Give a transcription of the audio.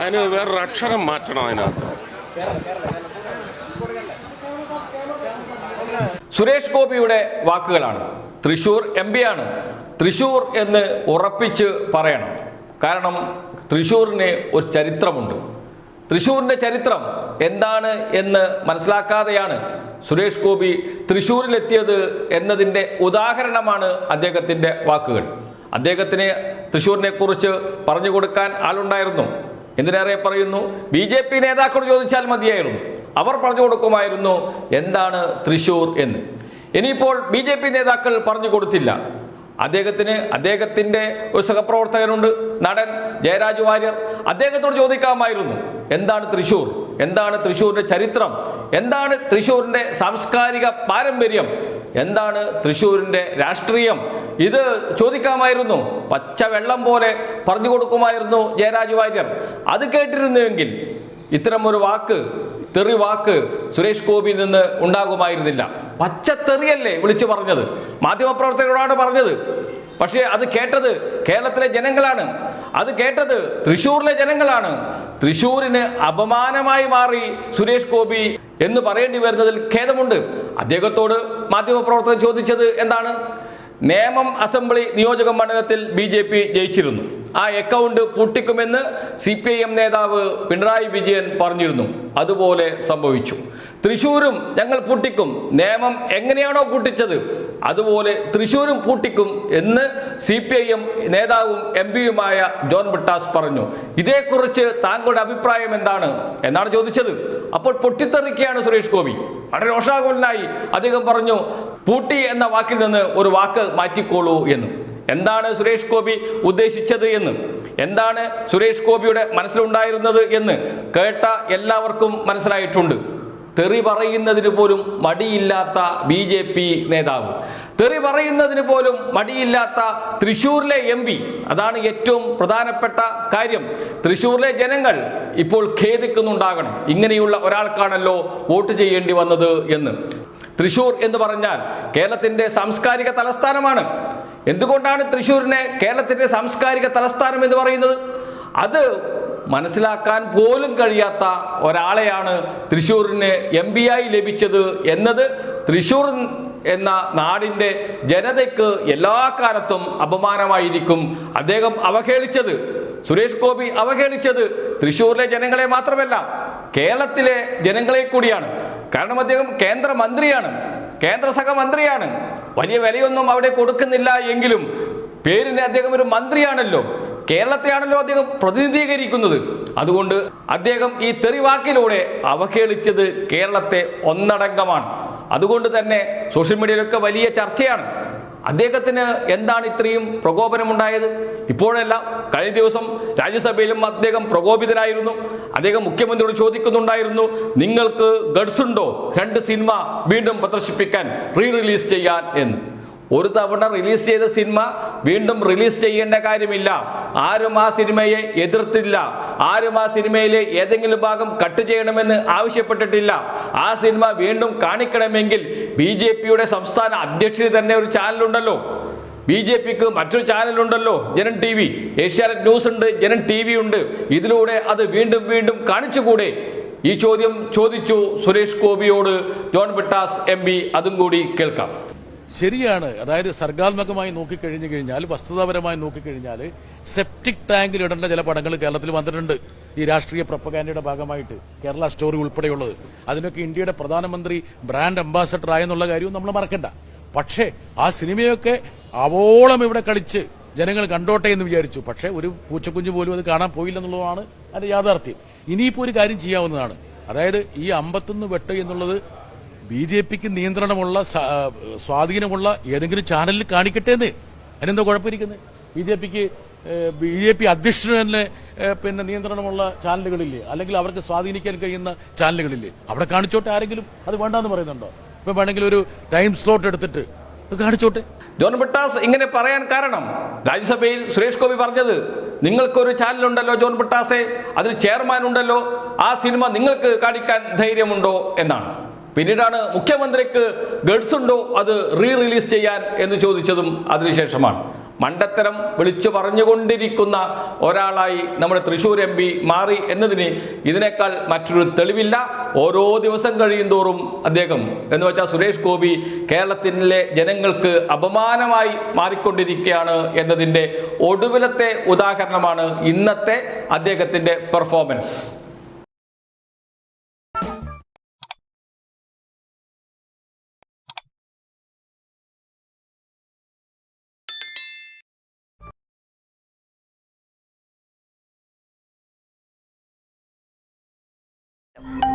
അതിന് വേറൊരു അക്ഷരം മാറ്റണം അതിനകത്ത്. സുരേഷ് ഗോപിയുടെ വാക്കുകളാണ്. തൃശൂർ എം ആണ്. തൃശൂർ എന്ന് ഉറപ്പിച്ച് പറയണം. കാരണം തൃശൂരിന് ഒരു ചരിത്രമുണ്ട്. തൃശൂരിന്റെ ചരിത്രം എന്താണ് എന്ന് മനസ്സിലാക്കാതെയാണ് സുരേഷ് ഗോപി തൃശ്ശൂരിലെത്തിയത് എന്നതിന്റെ ഉദാഹരണമാണ് അദ്ദേഹത്തിന്റെ വാക്കുകൾ. അദ്ദേഹത്തിന് തൃശ്ശൂരിനെ കുറിച്ച് പറഞ്ഞു കൊടുക്കാൻ ആളുണ്ടായിരുന്നു. എന്തിനേറെ പറയുന്നു? ബി ജെ പി നേതാക്കളോട് ചോദിച്ചാൽ മതിയായിരുന്നു. അവർ പറഞ്ഞു കൊടുക്കുമായിരുന്നു എന്താണ് തൃശ്ശൂർ എന്ന്. ഇനിയിപ്പോൾ ബി ജെ പി നേതാക്കൾ പറഞ്ഞു കൊടുത്തില്ല. അദ്ദേഹത്തിന് അദ്ദേഹത്തിന്റെ ഒരു സഹപ്രവർത്തകനുണ്ട് നടൻ ജയരാജ് വാര്യർ. അദ്ദേഹത്തോട് ചോദിക്കാമായിരുന്നു എന്താണ് തൃശ്ശൂർ എന്താണ് തൃശ്ശൂരിന്റെ ചരിത്രം? എന്താണ് തൃശ്ശൂരിന്റെ സാംസ്കാരിക പാരമ്പര്യം? എന്താണ് തൃശ്ശൂരിന്റെ രാഷ്ട്രീയം? ഇത് ചോദിക്കാമായിരുന്നു. പച്ച വെള്ളം പോലെ പറഞ്ഞു കൊടുക്കുമായിരുന്നു ജയരാജ് വാര്യർ. അത് കേട്ടിരുന്നുവെങ്കിൽ ഇത്തരം ഒരു വാക്ക് തെറി വാക്ക് സുരേഷ് ഗോപിയിൽ നിന്ന് ഉണ്ടാകുമായിരുന്നില്ല. പച്ച തെറിയല്ലേ വിളിച്ചു പറഞ്ഞത്. മാധ്യമപ്രവർത്തകരോടാണ് പറഞ്ഞത്. പക്ഷേ അത് കേട്ടത് കേരളത്തിലെ ജനങ്ങളാണ്. അത് കേട്ടത് തൃശ്ശൂരിലെ ജനങ്ങളാണ്. തൃശ്ശൂരിന് അപമാനമായി മാറി സുരേഷ് ഗോപി എന്ന് പറയേണ്ടി വരുന്നതിൽ ഖേദമുണ്ട്. അദ്ദേഹത്തോട് മാധ്യമപ്രവർത്തകർ ചോദിച്ചത് എന്താണ്? നേമം അസംബ്ലി നിയോജക മണ്ഡലത്തിൽ ബി ജയിച്ചിരുന്നു. ആ അക്കൗണ്ട് പൂട്ടിക്കുമെന്ന് സി പി ഐ എം നേതാവ് പിണറായി വിജയൻ പറഞ്ഞിരുന്നു. അതുപോലെ സംഭവിച്ചു. തൃശൂരും ഞങ്ങൾ പൂട്ടിക്കും. നിയമം എങ്ങനെയാണോ പൂട്ടിച്ചത്? അതുപോലെ തൃശൂരും പൂട്ടിക്കും എന്ന് സി പി ഐ എം നേതാവും എം പിയുമായ ജോൺ ബിട്ടാസ് പറഞ്ഞു. ഇതേക്കുറിച്ച് താങ്കളുടെ അഭിപ്രായം എന്താണ്? എന്നാണ് ചോദിച്ചത്. അപ്പോൾ പൊട്ടിത്തെറിക്കുകയാണ് സുരേഷ് ഗോപി. വളരെ രോഷാകുലനായി അദ്ദേഹം പറഞ്ഞു പൂട്ടി എന്ന വാക്കിൽ നിന്ന് ഒരു വാക്ക് മാറ്റിക്കോളൂ എന്ന്. എന്താണ് സുരേഷ് ഗോപി ഉദ്ദേശിച്ചത് എന്ന്? എന്താണ് സുരേഷ് ഗോപിയുടെ മനസ്സിലുണ്ടായിരുന്നത് എന്ന് കേട്ട എല്ലാവർക്കും മനസ്സിലായിട്ടുണ്ട്. തെറി പറയുന്നതിന് പോലും മടിയില്ലാത്ത ബി ജെ പി നേതാവ്. തെറി പറയുന്നതിന് പോലും മടിയില്ലാത്ത തൃശ്ശൂരിലെ എം പി. അതാണ് ഏറ്റവും പ്രധാനപ്പെട്ട കാര്യം. തൃശ്ശൂരിലെ ജനങ്ങൾ ഇപ്പോൾ ഖേദിക്കുന്നുണ്ടാകണം. ഇങ്ങനെയുള്ള ഒരാൾക്കാണല്ലോ വോട്ട് ചെയ്യേണ്ടി വന്നത് എന്ന്. തൃശ്ശൂർ എന്ന് പറഞ്ഞാൽ കേരളത്തിന്റെ സാംസ്കാരിക തലസ്ഥാനമാണ്. എന്തുകൊണ്ടാണ് തൃശ്ശൂരിനെ കേരളത്തിന്റെ സാംസ്കാരിക തലസ്ഥാനം എന്ന് പറയുന്നത്? അത് മനസ്സിലാക്കാൻ പോലും കഴിയാത്ത ഒരാളെയാണ് തൃശ്ശൂരിന് എം പി ആയി ലഭിച്ചത് എന്നത് തൃശ്ശൂർ എന്ന നാടിന്റെ ജനതയ്ക്ക് എല്ലാ കാലത്തും അപമാനമായിരിക്കും. അദ്ദേഹം അവഹേളിച്ചത് സുരേഷ് ഗോപി അവഹേളിച്ചത് തൃശ്ശൂരിലെ ജനങ്ങളെ മാത്രമല്ല കേരളത്തിലെ ജനങ്ങളെ കൂടിയാണ്. കാരണം അദ്ദേഹം കേന്ദ്രമന്ത്രിയാണ് കേന്ദ്ര സഹമന്ത്രിയാണ് വലിയ വിലയൊന്നും അവിടെ കൊടുക്കുന്നില്ല എങ്കിലും പേരിന് അദ്ദേഹം ഒരു മന്ത്രിയാണല്ലോ. കേരളത്തെയാണല്ലോ അദ്ദേഹം പ്രതിനിധീകരിക്കുന്നത്. അതുകൊണ്ട് അദ്ദേഹം ഈ തെറിവാക്കിലൂടെ അവഹേളിച്ചത് കേരളത്തെ ഒന്നടങ്കമാണ്. അതുകൊണ്ട് തന്നെ സോഷ്യൽ മീഡിയയിലൊക്കെ വലിയ ചർച്ചയാണ്. അദ്ദേഹത്തിന് എന്താണ് ഇത്രയും പ്രകോപനമുണ്ടായത്? ഇപ്പോഴല്ല കഴിഞ്ഞ ദിവസം രാജ്യസഭയിലും അദ്ദേഹം പ്രകോപിതനായിരുന്നു. അദ്ദേഹം മുഖ്യമന്ത്രിയോട് ചോദിക്കുന്നുണ്ടായിരുന്നു നിങ്ങൾക്ക് ഗഡ്സ് ഉണ്ടോ? രണ്ട് സിനിമ വീണ്ടും പ്രദർശിപ്പിക്കാൻ റീ റിലീസ് ചെയ്യാൻ എന്ന്. ഒരു തവണ റിലീസ് ചെയ്ത സിനിമ വീണ്ടും റിലീസ് ചെയ്യേണ്ട കാര്യമില്ല. ആരും ആ സിനിമയെ എതിർത്തില്ല. ആരും ആ സിനിമയിലെ ഏതെങ്കിലും ഭാഗം കട്ട് ചെയ്യണമെന്ന് ആവശ്യപ്പെട്ടിട്ടില്ല. ആ സിനിമ വീണ്ടും കാണിക്കണമെങ്കിൽ ബി ജെ പിയുടെ സംസ്ഥാന അധ്യക്ഷന് തന്നെ ഒരു ചാനലുണ്ടല്ലോ ബി ജെ പിക്ക് മറ്റൊരു ചാനലുണ്ടല്ലോ Janam T V Asianet news ഉണ്ട് ജനൻ ടി വി ഉണ്ട്. ഇതിലൂടെ അത് വീണ്ടും വീണ്ടും കാണിച്ചുകൂടെ? ഈ ചോദ്യം ചോദിച്ചു സുരേഷ് ഗോപിയോട്. ജോൺ ബിട്ടാസ് എം അതും കൂടി കേൾക്കാം. ശരിയാണ്. അതായത് സർഗാത്മകമായി നോക്കിക്കഴിഞ്ഞു കഴിഞ്ഞാൽ വസ്തുതാപരമായി നോക്കിക്കഴിഞ്ഞാൽ സെപ്റ്റിക് ടാങ്കിൽ ഇടേണ്ട ചില പടങ്ങൾ കേരളത്തിൽ വന്നിട്ടുണ്ട്. ഈ രാഷ്ട്രീയ പ്രപ്പകാൻഡയുടെ ഭാഗമായിട്ട് കേരള സ്റ്റോറി ഉൾപ്പെടെയുള്ളത്. അതിനൊക്കെ ഇന്ത്യയുടെ പ്രധാനമന്ത്രി ബ്രാൻഡ് അംബാസഡർ ആയെന്നുള്ള കാര്യവും നമ്മൾ മറക്കണ്ട. പക്ഷേ ആ സിനിമയൊക്കെ അവോളം ഇവിടെ കളിച്ച് ജനങ്ങൾ കണ്ടോട്ടെ എന്ന് വിചാരിച്ചു. പക്ഷേ ഒരു പൂച്ചക്കുഞ്ഞു പോലും അത് കാണാൻ പോയില്ലെന്നുള്ളതാണ് അതിന്റെ യാഥാർത്ഥ്യം. ഇനിയിപ്പോ ഒരു കാര്യം ചെയ്യാവുന്നതാണ്. അതായത് ഈ അമ്പത്തൊന്ന് വെട്ട് എന്നുള്ളത് ബി ജെ പിക്ക് നിയന്ത്രണമുള്ള സ്വാധീനമുള്ള ഏതെങ്കിലും ചാനലിൽ കാണിക്കട്ടെ എന്ന്? അതിനെന്താ കുഴപ്പമിരിക്കുന്നത് ബി ജെ പിക്ക് ബി ജെ പി അധ്യക്ഷന് തന്നെ പിന്നെ നിയന്ത്രണമുള്ള ചാനലുകളില്ലേ? അല്ലെങ്കിൽ അവർക്ക് സ്വാധീനിക്കാൻ കഴിയുന്ന ചാനലുകളില്ലേ? അവിടെ കാണിച്ചോട്ടെ ആരെങ്കിലും? അത് വേണ്ടെന്ന് പറയുന്നുണ്ടോ? ഇപ്പൊ വേണമെങ്കിൽ ഒരു ടൈം സ്ലോട്ട് എടുത്തിട്ട് കാണിച്ചോട്ടെ. ജോൺ ബിട്ടാസ് ഇങ്ങനെ പറയാൻ കാരണം. രാജ്യസഭയിൽ സുരേഷ് ഗോപി പറഞ്ഞത് നിങ്ങൾക്കൊരു ചാനലുണ്ടല്ലോ ജോൺ ബിട്ടാസെ അതിൽ ചെയർമാൻ ഉണ്ടല്ലോ ആ സിനിമ നിങ്ങൾക്ക് കാണിക്കാൻ ധൈര്യമുണ്ടോ? എന്നാണ്. പിന്നീടാണ് മുഖ്യമന്ത്രിക്ക് ഗഡ്സ് ഉണ്ടോ അത് റീ റിലീസ് ചെയ്യാൻ എന്ന് ചോദിച്ചതും അതിനുശേഷമാണ്. മണ്ടത്തരം വിളിച്ചു പറഞ്ഞുകൊണ്ടിരിക്കുന്ന ഒരാളായി നമ്മുടെ തൃശ്ശൂർ എം പി മാറി എന്നതിന് ഇതിനേക്കാൾ മറ്റൊരു തെളിവില്ല. ഓരോ ദിവസം കഴിയും തോറും അദ്ദേഹം. എന്ന് വെച്ചാൽ സുരേഷ് ഗോപി കേരളത്തിലെ ജനങ്ങൾക്ക് അപമാനമായി മാറിക്കൊണ്ടിരിക്കുകയാണ് എന്നതിന്റെ ഒടുവിലത്തെ ഉദാഹരണമാണ് ഇന്നത്തെ അദ്ദേഹത്തിന്റെ പെർഫോമൻസ് you